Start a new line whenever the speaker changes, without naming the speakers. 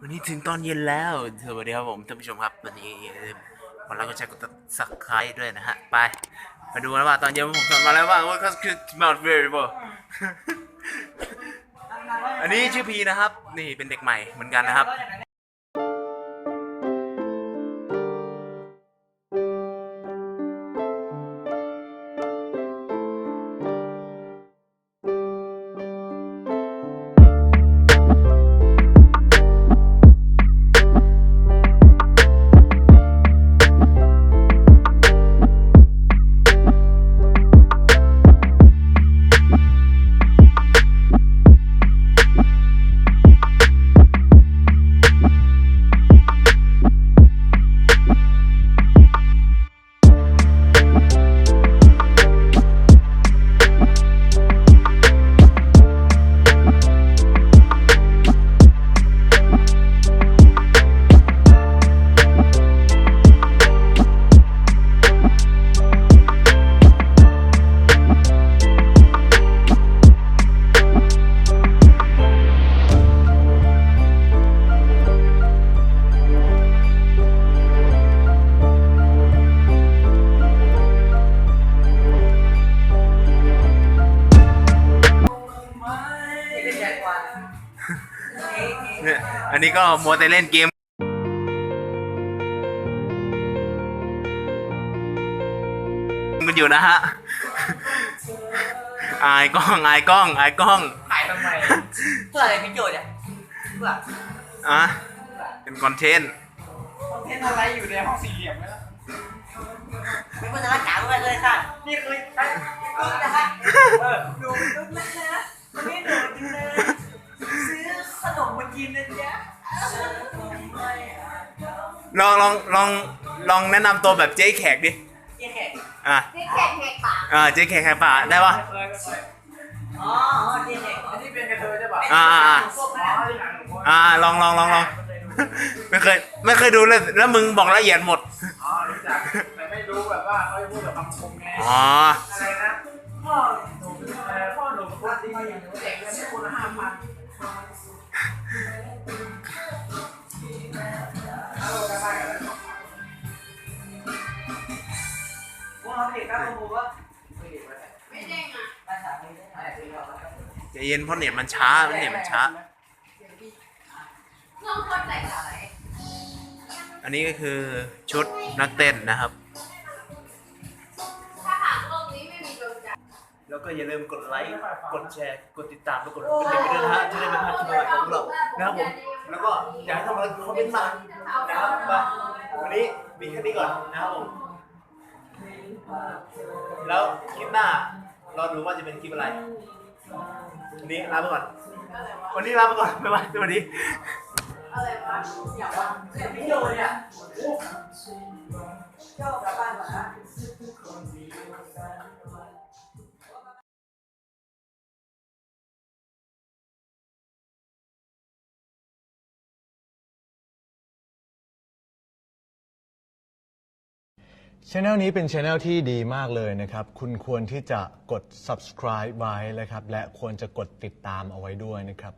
วันนี้ถึงตอนเย็นแล้ว สวัสดีครับผมท่านผู้ชมครับ วันนี้วันเราก็จะกดสักคล้ายด้วยนะฮะ ไป มาดูกันว่าตอนเย็นผมทำมาแล้วบ้างว่าก็คือ Mount Variable อันนี้ชื่อพีนะครับ นี่เป็นเด็กใหม่เหมือนกันนะครับ เนี่ยอันนี้ก็มัวแต่เล่นเกมกันอยู่นะฮะ อายกล้องอายกล้องอายกล้อง
ถ่ายทำไมเพื่ออะไรประโยชน์เนี่ยเพื่อ
อะเป็นคอนเทนต์
คอนเทนต์อะไรอยู่ในห้องสี่เหลี่ยมไหมล่ะไม่ควรจะรักษาไว้เลยค่ะนี่คือนี่นะคะเออดูดูนะ กินนะจ๊ะ
ลองลองลองลองแนะนำตัวแบบเจ๊แขกดิ
เจ๊แขก
อะ
นี่แขกแหกปาก
อ่าเจ๊แขกแขกป่าได้ปะ
อ๋ออ๋อเจ๊แขกอันนี้เป็นกระเทยใช่ป่ะ
อ่าอ่าอ่า
พวกนั้นที่หลังหนู
อ่าลองลองลองลองไม่เคยไม่เคยดูเลยแล้วมึงบอกละเอียดหมด
อ๋อรู้จักแต่ไม่รู้แบบว่าเขาจะพูดแบบคำคมไง
อ๋อ
อะไรนะพ่อหนูเอ่อพ่อหนูพูดดีอย่างหนูเด็กเงินให้คนละห้าพัน
ใจเย็นเพราะเน็ตมันช้าเน็ตมันช้า
อันนี้
ก็คือชุดนักเต้นนะครับ แล้วก็อย่าลืมกดไลค์ กดแชร์ กดติดตามและกดกระดิ่งไปด้วยนะฮะจะได้ไม่พลาดคลิปใหม่ของเรานะครับผม แล้วก็อยากให้ทำอะไรคอมเมนต์มานะครับมาวันนี้มีแค่นี้ก่อนนะครับผม แล้วคลิปหน้ารอดูว่าจะเป็นคลิปอะไร วันนี้ลาไปก่อน วันนี้ลาไปก่อนบ๊ายบายสวัสดี
อะไรวะ
อยากว่าเด็กไม่โดนเนี่ย
ช anel นี้เป็นช anel ที่ดีมากเลยนะครับ คุณควรที่จะกด subscribe ไว้นะครับ และควรจะกดติดตามเอาไว้ด้วยนะครับ